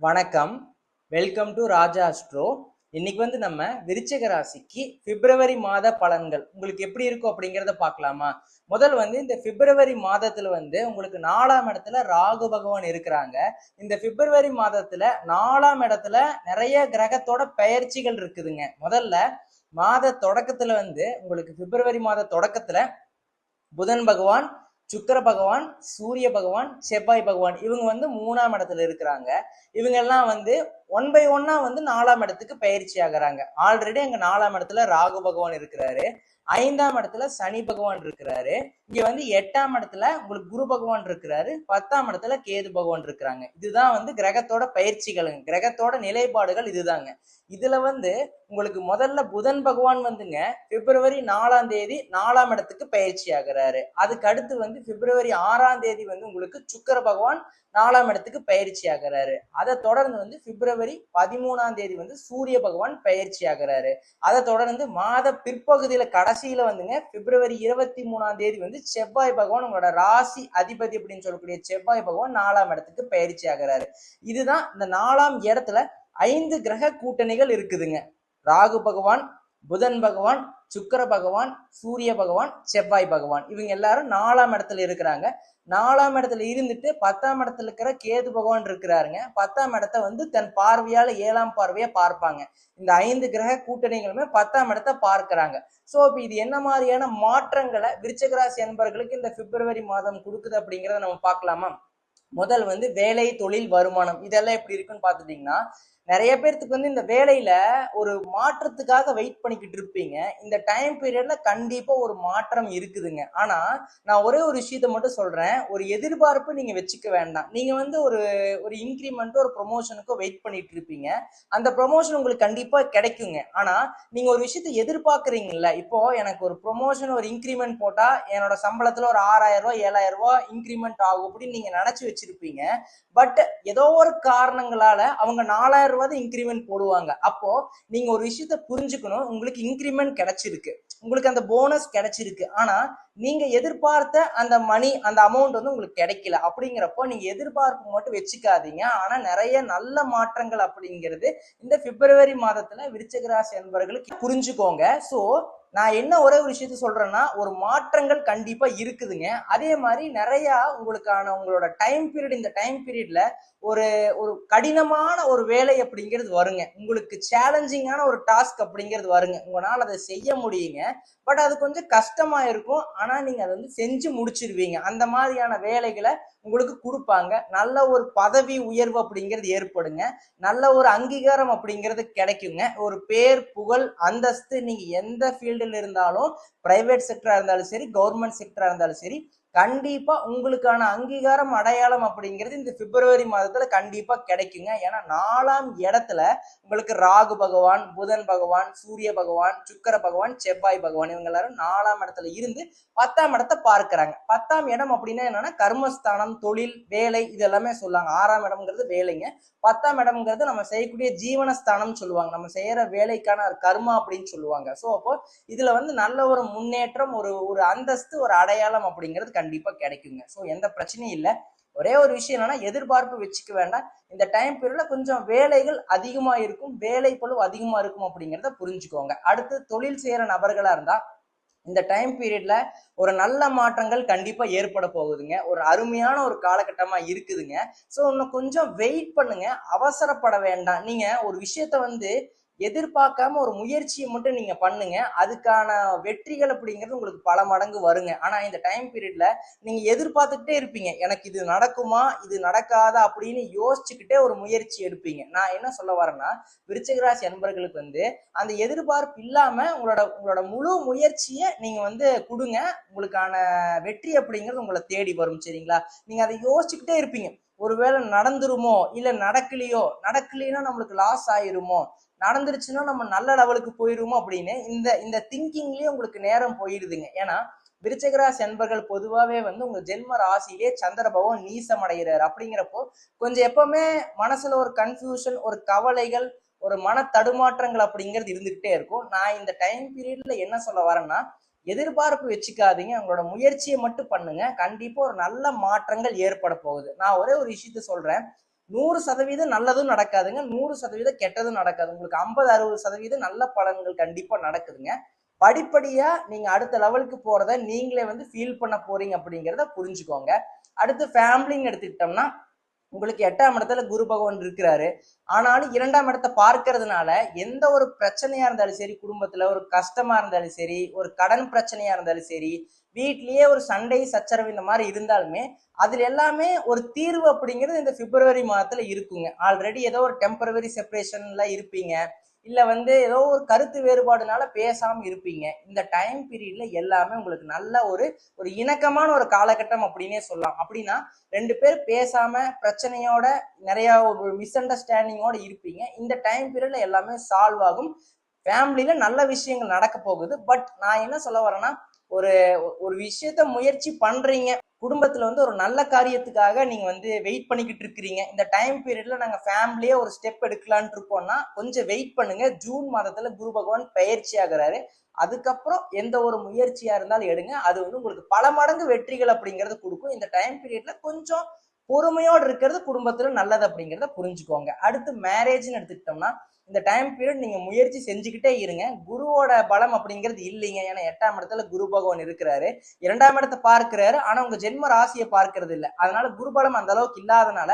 வணக்கம். Welcome to Raja astro இன்னைக்கு வந்து நம்ம விருச்சக ராசிக்கு பிப்ரவரி மாத பலன்கள். உங்களுக்கு எப்படி இருக்கும் அப்படிங்கிறத பார்க்கலாமா? முதல் வந்து இந்த பிப்ரவரி மாதத்துல வந்து உங்களுக்கு நாலாம் இடத்துல ராகு பகவான் இருக்கிறாங்க. இந்த பிப்ரவரி மாதத்துல நாலாம் இடத்துல நிறைய கிரகத்தோட பெயர்ச்சிகள் இருக்குதுங்க. முதல்ல மாத தொடக்கத்துல வந்து உங்களுக்கு பிப்ரவரி மாத தொடக்கத்துல புதன் பகவான் சுக்கிர பகவான் சூரிய பகவான் செவ்வாய் பகவான் இவங்க வந்து மூணாம் இடத்துல இருக்கிறாங்க. இவங்க எல்லாம் வந்து ஒன் பை ஒன்னா வந்து நாலாம் இடத்துக்கு பயிற்சி ஆகுறாங்க. ஆல்ரெடி அங்க நாலாம் இடத்துல ராகு பகவான் இருக்கிறாரு. ஐந்தாம் இடத்துல சனி பகவான் இருக்கிறாரு. இங்க வந்து எட்டாம் இடத்துல உங்களுக்கு குரு பகவான் இருக்கிறாரு. பத்தாம் இடத்துல கேது பகவான் இருக்கிறாங்க. இதுதான் வந்து கிரகத்தோட பயிற்சிகளுங்க. கிரகத்தோட நிலைப்பாடுகள் இதுதாங்க. இதுல வந்து உங்களுக்கு முதல்ல புதன் பகவான் வந்துங்க பிப்ரவரி நாலாம் தேதி நாலாம் இடத்துக்கு பயிற்சி ஆகிறாரு. அதுக்கு அடுத்து வந்து பிப்ரவரி ஆறாம் தேதி வந்து உங்களுக்கு சுக்கர பகவான் நாலாம் இடத்துக்கு பயிற்சி ஆகுறாரு அதை தொடர்ந்து வந்து பிப்ரவரி பதிமூணாம் தேதி வந்து சூரிய பகவான் பயிற்சி ஆகுறாரு அதை தொடர்ந்து மாத பிற்பகுதியில கடைசியில வந்துங்க பிப்ரவரி இருபத்தி மூணாம் தேதி வந்து செவ்வாய் பகவான் உங்களோட ராசி அதிபதி அப்படின்னு சொல்லக்கூடிய செவ்வாய் பகவான் நாலாம் இடத்துக்கு பயிற்சி ஆகுறாரு இதுதான் இந்த நாலாம் இடத்துல ஐந்து கிரக கூட்டணிகள் இருக்குதுங்க. ராகு பகவான் புதன் பகவான் சுக்கர பகவான் சூரிய பகவான் செவ்வாய் பகவான். இவங்க எல்லாரும் நாலாம் இடத்துல இருக்கிறாங்க. நாலாம் இடத்துல இருந்துட்டு பத்தாம் இடத்துல இருக்கிற கேது பகவான் இருக்கிறாருங்க. பத்தாம் இடத்த வந்து தன் பார்வையால ஏழாம் பார்வையை பார்ப்பாங்க. இந்த ஐந்து கிரக கூட்டணிகளுமே பத்தாம் இடத்த பார்க்கறாங்க. சோ இப்ப இது என்ன மாதிரியான மாற்றங்களை விருச்சகராசி அன்பர்களுக்கு இந்த பிப்ரவரி மாதம் கொடுக்குது அப்படிங்கறத நம்ம பார்க்கலாமா? முதல் வந்து வேலை தொழில் வருமானம். இதெல்லாம் எப்படி இருக்குன்னு பார்த்துட்டிங்கன்னா நிறைய பேர்த்துக்கு வந்து இந்த வேலையில ஒரு மாற்றத்துக்காக வெயிட் பண்ணிக்கிட்டு இருப்பீங்க. இந்த டைம் பீரியட்ல கண்டிப்பா ஒரு மாற்றம் இருக்குதுங்க. ஆனா நான் ஒரே ஒரு விஷயத்த மட்டும் சொல்றேன். ஒரு எதிர்பார்ப்பு நீங்க வச்சுக்க வேண்டாம். நீங்க வந்து ஒரு ஒரு இன்க்ரிமெண்ட்டோ ஒரு ப்ரொமோஷனுக்கோ வெயிட் பண்ணிட்டு இருப்பீங்க. அந்த ப்ரொமோஷன் உங்களுக்கு கண்டிப்பா கிடைக்குங்க. ஆனா நீங்க ஒரு விஷயத்த எதிர்பார்க்குறீங்கல்ல இப்போ எனக்கு ஒரு ப்ரொமோஷன் ஒரு இன்க்ரிமெண்ட் போட்டா என்னோட சம்பளத்துல ஒரு ஆறாயிரம் ரூபாய் ஏழாயிரம் ரூபாய் இன்க்ரிமெண்ட் ஆகும் அப்படின்னு நீங்க நினைச்சு வச்சிருப்பீங்க. பட் ஏதோ ஒரு காரணங்களால அவங்க நாலாயிரம் ரூபாய் இன்க்ரிமெண்ட் போடுவாங்க. அப்போ நீங்க ஒரு விஷயத்த புரிஞ்சுக்கணும். உங்களுக்கு இன்க்ரிமெண்ட் கிடைச்சிருக்கு. உங்களுக்கு அந்த போனஸ் கிடைச்சிருக்கு. ஆனா நீங்க எதிர்பார்த்த அந்த மணி அந்த அமௌண்ட் வந்து உங்களுக்கு கிடைக்கல. அப்படிங்கிறப்போ நீங்க எதிர்பார்ப்பு மட்டும் வச்சுக்காதீங்க. ஆனா நிறைய நல்ல மாற்றங்கள் அப்படிங்கிறது இந்த பிப்ரவரி மாதத்துல விருச்சகராசி என்பவர்களுக்கு புரிஞ்சுக்கோங்க. சோ நான் என்ன ஒரே ஒரு விஷயத்த சொல்றேன்னா ஒரு மாற்றங்கள் கண்டிப்பா இருக்குதுங்க. அதே மாதிரி நிறைய உங்களுக்கான உங்களோட டைம் பீரியட் இந்த டைம் பீரியட்ல ஒரு ஒரு கடினமான ஒரு வேலை அப்படிங்கிறது வருங்க. உங்களுக்கு சேலஞ்சிங்கான ஒரு டாஸ்க் அப்படிங்கிறது வருங்க. உங்களால் அதை செய்ய முடியுங்க. பட் அது கொஞ்சம் கஷ்டமா இருக்கும். ஆனா நீங்க அதை வந்து செஞ்சு முடிச்சிருவீங்க. அந்த மாதிரியான வேலைகளை உங்களுக்கு கொடுப்பாங்க. நல்ல ஒரு பதவி உயர்வு அப்படிங்கிறது ஏற்படுங்க. நல்ல ஒரு அங்கீகாரம் அப்படிங்கிறது கிடைக்குங்க. ஒரு பேர் புகழ் அந்தஸ்து நீங்க எந்த ஃபீல்டு இருந்தாலும் பிரைவேட் செக்டரா இருந்தாலும் சரி கவர்மெண்ட் செக்டரா இருந்தாலும் சரி கண்டிப்பா உங்களுக்கான அங்கீகாரம் அடையாளம் அப்படிங்கிறது இந்த பிப்ரவரி மாதத்துல கண்டிப்பா கிடைக்குங்க. ஏன்னா நாலாம் இடத்துல உங்களுக்கு ராகு பகவான் புதன் பகவான் சூரிய பகவான் சுக்கர பகவான் செவ்வாய் பகவான் இவங்க எல்லாரும் நாலாம் இடத்துல இருந்து பத்தாம் இடத்தை பார்க்கிறாங்க. பத்தாம் இடம் அப்படின்னா என்னன்னா கர்மஸ்தானம் தொழில் வேலை இது எல்லாமே சொல்லுவாங்க. ஆறாம் இடம்ங்கிறது வேலைங்க. பத்தாம் இடம்ங்கிறது நம்ம செய்யக்கூடிய ஜீவனஸ்தானம் சொல்லுவாங்க. நம்ம செய்யற வேலைக்கான ஒரு கர்மா அப்படின்னு சொல்லுவாங்க. ஸோ அப்போ இதுல வந்து நல்ல ஒரு முன்னேற்றம் ஒரு ஒரு அந்தஸ்து ஒரு அடையாளம் அப்படிங்கிறது கண்டிப்பா கிடைக்குங்க. ஸோ எந்த பிரச்சனையும் இல்லை. ஒரே ஒரு விஷயம் என்னன்னா எதிர்பார்ப்பு வச்சுக்க வேண்டாம். இந்த டைம் பீரியட்ல கொஞ்சம் வேலைகள் அதிகமா இருக்கும் வேலை பளு அதிகமா இருக்கும் அப்படிங்கிறத புரிஞ்சுக்கோங்க. அடுத்து தொழில் செய்யற நபர்களா இருந்தா இந்த டைம் பீரியட்ல ஒரு நல்ல மாற்றங்கள் கண்டிப்பா ஏற்பட போகுதுங்க. ஒரு அருமையான ஒரு காலகட்டமா இருக்குதுங்க. ஸோ இன்னும் கொஞ்சம் வெயிட் பண்ணுங்க. அவசரப்பட வேண்டாம். நீங்க ஒரு விஷயத்த வந்து எதிர்பார்க்காம ஒரு முயற்சியை மட்டும் நீங்க பண்ணுங்க. அதுக்கான வெற்றிகள் அப்படிங்கிறது உங்களுக்கு பல மடங்கு வருங்க. ஆனா இந்த டைம் பீரியட்ல நீங்க எதிர்பார்த்துக்கிட்டே இருப்பீங்க. எனக்கு இது நடக்குமா? இது நடக்காதா? அப்படின்னு யோசிச்சுக்கிட்டே ஒரு முயற்சி எடுப்பீங்க. நான் என்ன சொல்ல வரேன்னா விருச்சிகராசி அன்பர்களுக்கு வந்து அந்த எதிர்பார்ப்பு இல்லாம உங்களோட உங்களோட முழு முயற்சியை நீங்க வந்து கொடுங்க. உங்களுக்கான வெற்றி அப்படிங்கிறது உங்களை தேடி வரும் சரிங்களா? நீங்க அதை யோசிச்சுக்கிட்டே இருப்பீங்க. ஒருவேளை நடந்துருமோ? இல்ல நடக்கலையோ? நடக்கலைன்னா நம்மளுக்கு லாஸ் ஆயிருமோ? நடந்துருச்சுன்னா நம்ம நல்ல லெவலுக்கு போயிருமோ அப்படின்னு இந்த இந்த திங்கிங்லயே உங்களுக்கு நேரம் போயிடுதுங்க ஏன்னா விருச்சகராசி அன்பர்கள் பொதுவாகவே வந்து உங்க ஜென்ம ராசியிலே சந்திர பகவான் நீசம் அடைகிறார் அப்படிங்கிறப்போ கொஞ்சம் எப்பவுமே மனசுல ஒரு கன்ஃபியூஷன் ஒரு கவலைகள் ஒரு மன தடுமாற்றங்கள் அப்படிங்கிறது இருந்துகிட்டே இருக்கும். நான் இந்த டைம் பீரியட்ல என்ன சொல்ல வரேன்னா எதிர்பார்ப்பு வச்சுக்காதீங்க. உங்களோட முயற்சியை மட்டும் பண்ணுங்க. கண்டிப்பா ஒரு நல்ல மாற்றங்கள் ஏற்பட போகுது. நான் ஒரே ஒரு விஷயத்த சொல்றேன். நூறு சதவீதம் நல்லதும் நடக்காதுங்க. நூறு சதவீதம் கெட்டதும் நடக்காது. உங்களுக்கு ஐம்பது அறுபது சதவீதம் நல்ல பலன்கள் கண்டிப்பாக நடக்குதுங்க. படிப்படியாக நீங்கள் அடுத்த லெவலுக்கு போகிறத நீங்களே வந்து ஃபீல் பண்ண போறீங்க அப்படிங்கிறத புரிஞ்சுக்கோங்க. அடுத்து ஃபேமிலின்னு எடுத்துக்கிட்டோம்னா உங்களுக்கு எட்டாம் இடத்துல குரு பகவான் இருக்கிறாரு. ஆனாலும் இரண்டாம் இடத்தை பார்க்கறதுனால எந்த ஒரு பிரச்சனையா இருந்தாலும் சரி குடும்பத்துல ஒரு கஷ்டமா இருந்தாலும் சரி ஒரு கடன் பிரச்சனையா இருந்தாலும் சரி வீட்லயே ஒரு சண்டை சச்சரவு இந்த மாதிரி இருந்தாலுமே அதுல எல்லாமே ஒரு தீர்வு அப்படிங்கிறது இந்த பிப்ரவரி மாதத்துல இருக்குங்க. ஆல்ரெடி ஏதோ ஒரு டெம்பரவரி செப்பரேஷன்ல இருப்பீங்க. இல்ல வந்து ஏதோ ஒரு கருத்து வேறுபாடுனால பேசாம இருப்பீங்க. இந்த டைம் பீரியட்ல எல்லாமே உங்களுக்கு நல்ல ஒரு ஒரு இணக்கமான ஒரு காலகட்டம் அப்படின்னே சொல்லலாம். அப்படின்னா ரெண்டு பேர் பேசாம பிரச்சனையோட நிறைய ஒரு மிஸ் அண்டர்ஸ்டாண்டிங்கோட இருப்பீங்க. இந்த டைம் பீரியட்ல எல்லாமே சால்வ் ஆகும். ஃபேமிலியில நல்ல விஷயங்கள் நடக்க போகுது. பட் நான் என்ன சொல்ல வரேன்னா ஒரு ஒரு விஷயத்த முயற்சி பண்றீங்க. குடும்பத்துல வந்து ஒரு நல்ல காரியத்துக்காக நீங்க வந்து வெயிட் பண்ணிக்கிட்டு இருக்கிறீங்க. இந்த டைம் பீரியட்ல நாங்க ஃபேமிலியே ஒரு ஸ்டெப் எடுக்கலான்னு இருக்கோம்னா கொஞ்சம் வெயிட் பண்ணுங்க. ஜூன் மாதத்துல குரு பகவான் பயிற்சி ஆகிறாரு. அதுக்கப்புறம் எந்த ஒரு முயற்சியா இருந்தாலும் எடுங்க. அது வந்து உங்களுக்கு பல மடங்கு வெற்றிகள் அப்படிங்கறது கொடுக்கும். இந்த டைம் பீரியட்ல கொஞ்சம் பொறுமையோடு இருக்கிறது குடும்பத்துல நல்லது அப்படிங்கிறத புரிஞ்சுக்கோங்க. அடுத்து மேரேஜ்னு எடுத்துக்கிட்டோம்னா இந்த டைம் பீரியட் நீங்க முயற்சி செஞ்சுக்கிட்டே இருங்க. குருவோட பலம் அப்படிங்கிறது இல்லைங்க. ஏன்னா எட்டாம் இடத்துல குரு பகவான் இருக்கிறாரு. இரண்டாம் இடத்தை பார்க்கிறாரு. ஆனா உங்க ஜென்ம ராசியை பார்க்கறது இல்லை அதனால குரு பலம் அந்த அளவுக்கு இல்லாதனால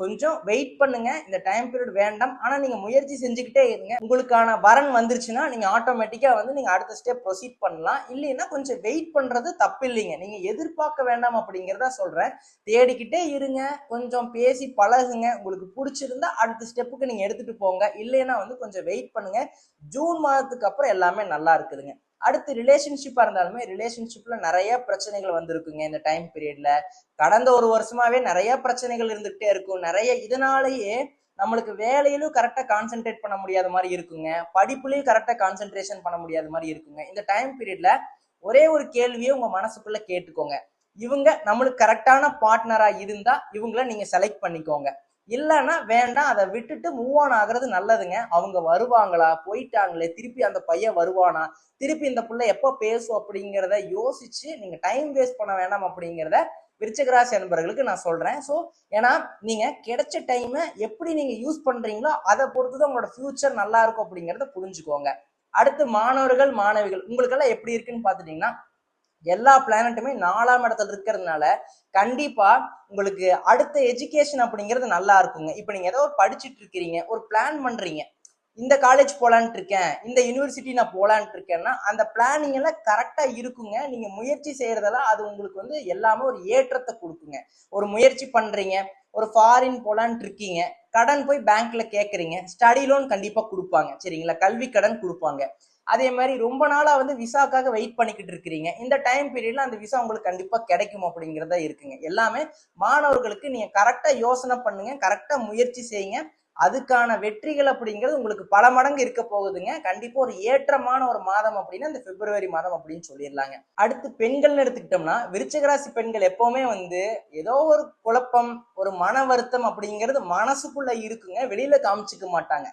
கொஞ்சம் வெயிட் பண்ணுங்க. இந்த டைம் பீரியட் வேண்டாம். ஆனால் நீங்கள் முயற்சி செஞ்சுக்கிட்டே இருங்க. உங்களுக்கான வரன் வந்துருச்சுன்னா நீங்கள் ஆட்டோமேட்டிக்காக வந்து நீங்கள் அடுத்த ஸ்டெப் ப்ரொசீட் பண்ணலாம். இல்லைன்னா கொஞ்சம் வெயிட் பண்ணுறது தப்பு இல்லைங்க நீங்கள் எதிர்பார்க்க வேண்டாம் அப்படிங்கிறத சொல்கிறேன் தேடிக்கிட்டே இருங்க. கொஞ்சம் பேசி பழகுங்க. உங்களுக்கு பிடிச்சிருந்தா அடுத்த ஸ்டெப்புக்கு நீங்கள் எடுத்துகிட்டு போங்க. இல்லைன்னா வந்து கொஞ்சம் வெயிட் பண்ணுங்க. ஜூன் மாதத்துக்கு அப்புறம் எல்லாமே நல்லா இருக்குதுங்க. அடுத்து ரிலேஷன்ஷிப்பாக இருந்தாலுமே ரிலேஷன்ஷிப்பில் நிறைய பிரச்சனைகள் வந்திருக்குங்க இந்த டைம் பீரியடில் கடந்த ஒரு வருஷமாகவே நிறைய பிரச்சனைகள் இருந்துகிட்டே இருக்கும். நிறைய இதனாலேயே நம்மளுக்கு வேலையிலும் கரெக்டாக கான்சென்ட்ரேட் பண்ண முடியாத மாதிரி இருக்குங்க. படிப்புலையும் கரெக்டாக கான்சென்ட்ரேஷன் பண்ண முடியாத மாதிரி இருக்குங்க. இந்த டைம் பீரியடில் ஒரே ஒரு கேள்வியை உங்கள் மனசுக்குள்ளே கேட்டுக்கோங்க. இவங்க நம்மளுக்கு கரெக்டான பார்ட்னராக இருந்தால் இவங்கள நீங்கள் செலக்ட் பண்ணிக்கோங்க. இல்லைன்னா வேண்டாம் அதை விட்டுட்டு மூவ் ஆன் ஆகுறது நல்லதுங்க. அவங்க வருவாங்களா? போயிட்டாங்களே. திருப்பி அந்த பையன் வருவானா? திருப்பி இந்த பிள்ளை எப்போ பேசும் அப்படிங்கிறத யோசிச்சு நீங்க டைம் வேஸ்ட் பண்ண வேண்டாம் அப்படிங்கிறத விருச்சகராசி அன்பர்களுக்கு நான் சொல்றேன். ஸோ ஏன்னா நீங்க கிடைச்ச டைமை எப்படி நீங்க யூஸ் பண்றீங்களோ அதை பொறுத்து தான் உங்களோட ஃபியூச்சர் நல்லா இருக்கும் அப்படிங்கிறத புரிஞ்சுக்கோங்க. அடுத்து மாணவர்கள் மாணவிகள் உங்களுக்கெல்லாம் எப்படி இருக்குன்னு பார்த்துட்டிங்கன்னா எல்லா பிளானட்டுமே நாலாம் இடத்துல இருக்கிறதுனால கண்டிப்பா உங்களுக்கு அடுத்த எஜுகேஷன் அப்படிங்கிறது நல்லா இருக்குங்க. இப்போ நீங்க ஏதோ ஒரு படிச்சுட்டு இருக்கிறீங்க ஒரு பிளான் பண்றீங்க. இந்த காலேஜ் போலான்ட்டு இருக்கேன் இந்த யூனிவர்சிட்டி நான் போலான்ட்டு இருக்கேன்னா அந்த பிளானிங் எல்லாம் கரெக்டா இருக்குங்க. நீங்க முயற்சி செய்யறதெல்லாம் அது உங்களுக்கு வந்து எல்லாமே ஒரு ஏற்றத்தை கொடுக்குங்க. ஒரு முயற்சி பண்றீங்க ஒரு ஃபாரின் போலான்ட்டு இருக்கீங்க கடன் போய் பேங்க்ல கேட்குறீங்க ஸ்டடி லோன் கண்டிப்பா கொடுப்பாங்க சரிங்களா? கல்வி கடன் கொடுப்பாங்க. அதே மாதிரி ரொம்ப நாளாக வந்து விசாக்காக வெயிட் பண்ணிக்கிட்டு இருக்கிறீங்க. இந்த டைம் பீரியடில் அந்த விசா உங்களுக்கு கண்டிப்பாக கிடைக்கும் அப்படிங்கிறதா இருக்குங்க. எல்லாமே மாணவர்களுக்கு நீங்கள் கரெக்டாக யோசனை பண்ணுங்க கரெக்டாக முயற்சி செய்யுங்க. அதுக்கான வெற்றிகள் அப்படிங்கிறது உங்களுக்கு பல மடங்கு இருக்க போகுதுங்க. கண்டிப்பா ஒரு ஏற்றமான ஒரு மாதம் அப்படின்னா இந்த பிப்ரவரி மாதம் அப்படின்னு சொல்லிடலாங்க. அடுத்து பெண்கள்னு எடுத்துக்கிட்டோம்னா விருச்சகராசி பெண்கள் எப்பவுமே வந்து ஏதோ ஒரு குழப்பம் ஒரு மன வருத்தம் அப்படிங்கிறது மனசுக்குள்ள இருக்குங்க. வெளியில காமிச்சுக்க மாட்டாங்க.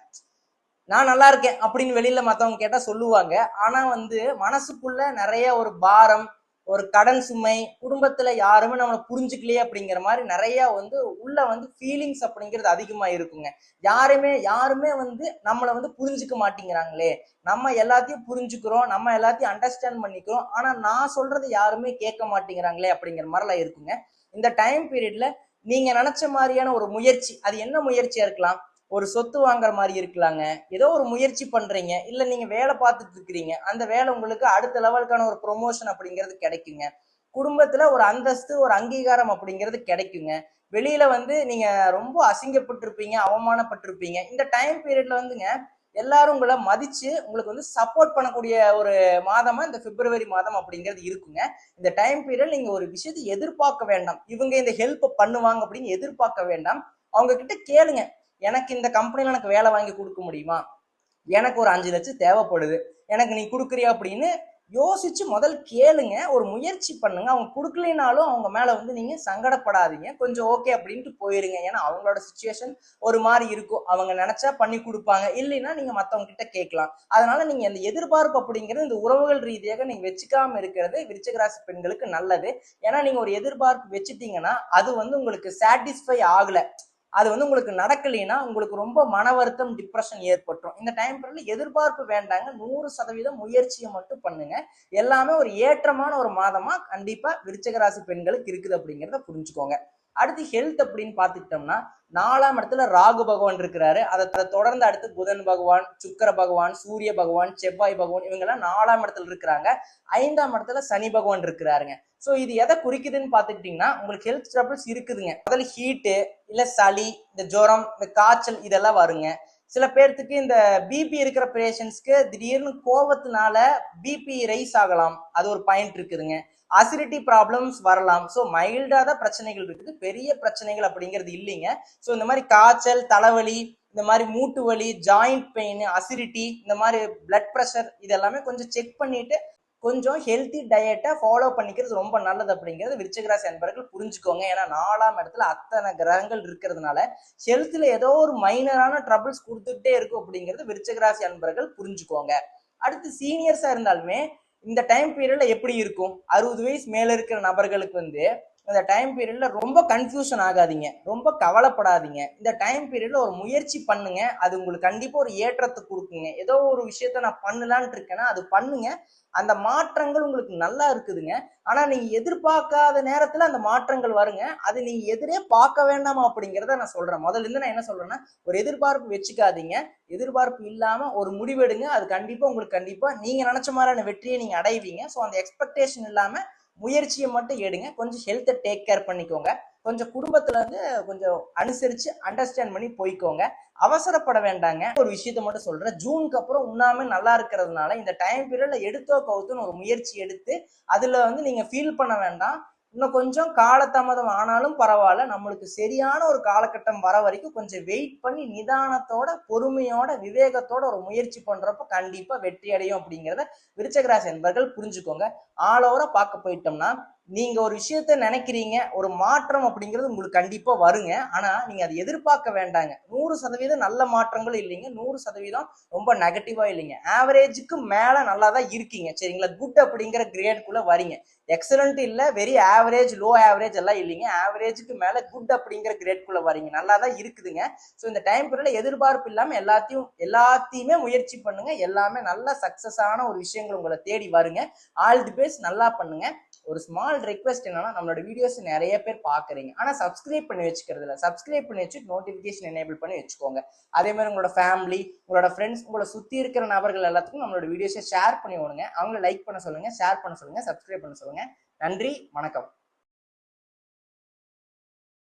நான் நல்லா இருக்கேன் அப்படின்னு வெளியில மத்தவங்க கேட்டா சொல்லுவாங்க. ஆனா வந்து மனசுக்குள்ள நிறைய ஒரு பாரம் ஒரு கடன் சுமை குடும்பத்துல யாருமே நம்மளை புரிஞ்சுக்கலையே அப்படிங்கிற மாதிரி நிறைய வந்து உள்ள வந்து ஃபீலிங்ஸ் அப்படிங்கிறது அதிகமா இருக்குங்க. யாருமே யாருமே வந்து நம்மளை வந்து புரிஞ்சுக்க மாட்டேங்கிறாங்களே. நம்ம எல்லாத்தையும் புரிஞ்சுக்கிறோம் நம்ம எல்லாத்தையும் அண்டர்ஸ்டாண்ட் பண்ணிக்கிறோம். ஆனா நான் சொல்றது யாருமே கேட்க மாட்டேங்கிறாங்களே அப்படிங்கிற மாதிரிலாம் இருக்குங்க. இந்த டைம் பீரியட்ல நீங்க நினைச்ச மாதிரியான ஒரு முயற்சி அது என்ன முயற்சியா இருக்கலாம்? ஒரு சொத்து வாங்குற மாதிரி இருக்கலாங்க. ஏதோ ஒரு முயற்சி பண்றீங்க இல்ல நீங்க வேலை பார்த்துட்டு இருக்கிறீங்க அந்த வேலை உங்களுக்கு அடுத்த லெவலுக்கான ஒரு ப்ரொமோஷன் அப்படிங்கிறது கிடைக்குங்க. குடும்பத்துல ஒரு அந்தஸ்து ஒரு அங்கீகாரம் அப்படிங்கிறது கிடைக்குங்க. வெளியில வந்து நீங்க ரொம்ப அசிங்கப்பட்டிருப்பீங்க அவமானப்பட்டிருப்பீங்க. இந்த டைம் பீரியட்ல வந்துங்க எல்லாரும் உங்களை மதிச்சு உங்களுக்கு வந்து சப்போர்ட் பண்ணக்கூடிய ஒரு மாதமா இந்த பிப்ரவரி மாதம் அப்படிங்கிறது இருக்குங்க. இந்த டைம் பீரியட் நீங்க ஒரு விஷயத்தை எதிர்பார்க்க வேண்டாம். இவங்க இந்த ஹெல்ப் பண்ணுவாங்க அப்படின்னு எதிர்பார்க்க வேண்டாம். அவங்க கிட்ட கேளுங்க எனக்கு இந்த கம்பெனியில் எனக்கு வேலை வாங்கி கொடுக்க முடியுமா? எனக்கு ஒரு அஞ்சு லட்சம் தேவைப்படுது. எனக்கு நீ கொடுக்குறியா அப்படின்னு யோசிச்சு முதல் கேளுங்க. ஒரு முயற்சி பண்ணுங்க. அவங்க கொடுக்கலனாலும் அவங்க மேல வந்து நீங்க சங்கடப்படாதீங்க. கொஞ்சம் ஓகே அப்படின்ட்டு போயிருங்க. ஏன்னா அவங்களோட சுச்சுவேஷன் ஒரு மாதிரி இருக்கும். அவங்க நினைச்சா பண்ணி கொடுப்பாங்க. இல்லைன்னா நீங்க மத்தவங்க கிட்ட கேட்கலாம். அதனால நீங்க இந்த எதிர்பார்ப்பு அப்படிங்கிறது இந்த உறவுகள் ரீதியாக நீங்க வச்சுக்காம இருக்கிறது விருச்சகராசி பெண்களுக்கு நல்லது. ஏன்னா நீங்க ஒரு எதிர்பார்ப்பு வச்சுட்டீங்கன்னா அது வந்து உங்களுக்கு சாட்டிஸ்ஃபை ஆகல. அது வந்து உங்களுக்கு நடக்கலைன்னா உங்களுக்கு ரொம்ப மன வருத்தம் டிப்ரெஷன் ஏற்பட்டுரும். இந்த டைம் பீரியட்ல எதிர்பார்ப்பு வேண்டாங்க. நூறு சதவீதம் முயற்சியை மட்டும் பண்ணுங்க. எல்லாமே ஒரு ஏற்றமான ஒரு மாதமா கண்டிப்பா விருச்சகராசி பெண்களுக்கு இருக்குது அப்படிங்கிறத புரிஞ்சுக்கோங்க. அடுத்து ஹெல்த் அப்படின்னு பார்த்துக்கிட்டோம்னா நாலாம் இடத்துல ராகு பகவான் இருக்கிறாரு. அதை தொடர்ந்து அடுத்து புதன் பகவான் சுக்கர பகவான் சூரிய பகவான் செவ்வாய் பகவான் இவங்கெல்லாம் நாலாம் இடத்துல இருக்கிறாங்க. ஐந்தாம் இடத்துல சனி பகவான் இருக்கிறாருங்க. ஸோ இது எதை குறிக்குதுன்னு பார்த்துக்கிட்டிங்கன்னா உங்களுக்கு ஹெல்த் ட்ரபிள்ஸ் இருக்குதுங்க. முதல்ல ஹீட்டு இல்லை சளி இந்த ஜுரம் இந்த காய்ச்சல் இதெல்லாம் வருங்க. சில பேர்த்துக்கு இந்த பிபி இருக்கிற பேஷண்ட்ஸ்க்கு திடீர்னு கோவத்தினால பிபி ரைஸ் ஆகலாம். அது ஒரு பாயிண்ட் இருக்குதுங்க. அசிடிட்டி ப்ராப்ளம்ஸ் வரலாம். ஸோ மைல்டாக தான் பிரச்சனைகள் இருக்குது. பெரிய பிரச்சனைகள் அப்படிங்கிறது இல்லைங்க. ஸோ இந்த மாதிரி காய்ச்சல் தலைவலி இந்த மாதிரி மூட்டு வலி ஜாயிண்ட் பெயின் அசிடிட்டி இந்த மாதிரி பிளட் ப்ரெஷர் இதெல்லாமே கொஞ்சம் செக் பண்ணிட்டு கொஞ்சம் ஹெல்த்தி டயட்டை ஃபாலோ பண்ணிக்கிறது ரொம்ப நல்லது அப்படிங்கிறது விருச்சகராசி அன்பர்கள் புரிஞ்சுக்கோங்க. ஏன்னா நாலாம் இடத்துல அத்தனை கிரகங்கள் இருக்கிறதுனால ஹெல்த்தில் ஏதோ ஒரு மைனரான ட்ரபிள்ஸ் கொடுத்துக்கிட்டே இருக்கும் அப்படிங்கிறது விருச்சகராசி அன்பர்கள் புரிஞ்சுக்கோங்க. அடுத்து சீனியர்ஸாக இருந்தாலுமே இந்த டைம் பீரியடில் எப்படி இருக்கும்? அறுபது வயசு மேலே இருக்கிற நபர்களுக்கு வந்து இந்த டைம் பீரியட்ல ரொம்ப கன்ஃபியூஷன் ஆகாதீங்க. ரொம்ப கவலைப்படாதீங்க. இந்த டைம் பீரியட்ல ஒரு முயற்சி பண்ணுங்க. அது உங்களுக்கு கண்டிப்பா ஒரு ஏற்றத்தை கொடுக்குங்க. ஏதோ ஒரு விஷயத்த நான் பண்ணலான்ட்டு இருக்கேன்னா அது பண்ணுங்க. அந்த மாற்றங்கள் உங்களுக்கு நல்லா இருக்குதுங்க. ஆனா நீங்க எதிர்பார்க்காத நேரத்துல அந்த மாற்றங்கள் வருங்க. அது நீங்க எதிரே பார்க்க வேண்டாமா அப்படிங்கிறத நான் சொல்றேன். முதல்ல இருந்து நான் என்ன சொல்றேன்னா ஒரு எதிர்பார்ப்பு வச்சுக்காதீங்க. எதிர்பார்ப்பு இல்லாம ஒரு முடிவெடுங்க. அது கண்டிப்பா உங்களுக்கு கண்டிப்பா நீங்க நினைச்ச மாதிரியான வெற்றியை நீங்க அடைவீங்க. ஸோ அந்த எக்ஸ்பெக்டேஷன் இல்லாம முயற்சியை மட்டும் எடுங்க. கொஞ்சம் ஹெல்த்தை டேக் கேர் பண்ணிக்கோங்க. கொஞ்சம் குடும்பத்துல இருந்து கொஞ்சம் அனுசரிச்சு அண்டர்ஸ்டாண்ட் பண்ணி போய்க்கோங்க. அவசரப்பட வேண்டாங்க. ஒரு விஷயத்த மட்டும் சொல்றேன். ஜூனுக்கு அப்புறம் உண்ணாம நல்லா இருக்கிறதுனால இந்த டைம் பீரியட்ல எடுத்தோ கவுத்துன்னு ஒரு முயற்சி எடுத்து அதுல வந்து நீங்க ஃபீல் பண்ண வேண்டாம். இன்னும் கொஞ்சம் காலதாமதம் ஆனாலும் பரவாயில்ல. நம்மளுக்கு சரியான ஒரு காலகட்டம் வர வரைக்கும் கொஞ்சம் வெயிட் பண்ணி நிதானத்தோட பொறுமையோட விவேகத்தோட ஒரு முயற்சி பண்றப்ப கண்டிப்பா வெற்றி அடையும் அப்படிங்கிறத விருச்சகராசி என்பர்கள் புரிஞ்சுக்கோங்க. ஆல் ஓவரா பார்க்க போயிட்டோம்னா நீங்க ஒரு விஷயத்த நினைக்கிறீங்க ஒரு மாற்றம் அப்படிங்கிறது உங்களுக்கு கண்டிப்பா வருங்க. ஆனா நீங்க அதை எதிர்பார்க்க வேண்டாங்க. நூறு சதவீதம் நல்ல மாற்றங்களும் இல்லைங்க. நூறு சதவீதம் ரொம்ப நெகட்டிவா இல்லைங்க. ஆவரேஜுக்கு மேல நல்லா தான் இருக்கீங்க. சரிங்களா? குட் அப்படிங்கிற கிரேடுக்குள்ள வரீங்க. எக்ஸலண்ட் இல்ல வெரி ஆவரேஜ் லோ ஆவரேஜ் எல்லாம் இல்லைங்க. ஆவரேஜுக்கு மேல குட் அப்படிங்கிற கிரேட்குள்ள வரீங்க. நல்லா தான் இருக்குதுங்க. ஸோ இந்த டைம் பீரியட்ல எதிர்பார்ப்பு இல்லாம எல்லாத்தையும் எல்லாத்தையுமே முயற்சி பண்ணுங்க. எல்லாமே நல்ல சக்சஸ் ஆன ஒரு விஷயங்கள் உங்களை தேடி வருங்க. ஆல் தி பெஸ்ட் நல்லா பண்ணுங்க. ஒரு ஸ்மால் ரிக்வெஸ்ட் என்னன்னா நம்மளோட வீடியோஸ் நிறைய பேர் பாக்குறீங்க. ஆனா சப்ஸ்கிரைப் பண்ணி வச்சுக்கிறது இல்ல. சப்ஸ்கிரைப் பண்ணி வச்சு நோட்டிபிகேஷன் எனேபிள் பண்ணி வச்சுக்கோங்க. அதே மாதிரி உங்களோட ஃபேமிலி உங்களோட ஃப்ரெண்ட்ஸ் உங்களை சுத்தி இருக்கிற நபர்கள் எல்லாத்துக்கும் நம்மளோட வீடியோஸை ஷேர் பண்ணி விடுங்க. அவங்கள லைக் பண்ண சொல்லுங்க ஷேர் பண்ண சொல்லுங்க சப்ஸ்கிரைப் பண்ண சொல்லுங்க. நன்றி வணக்கம்.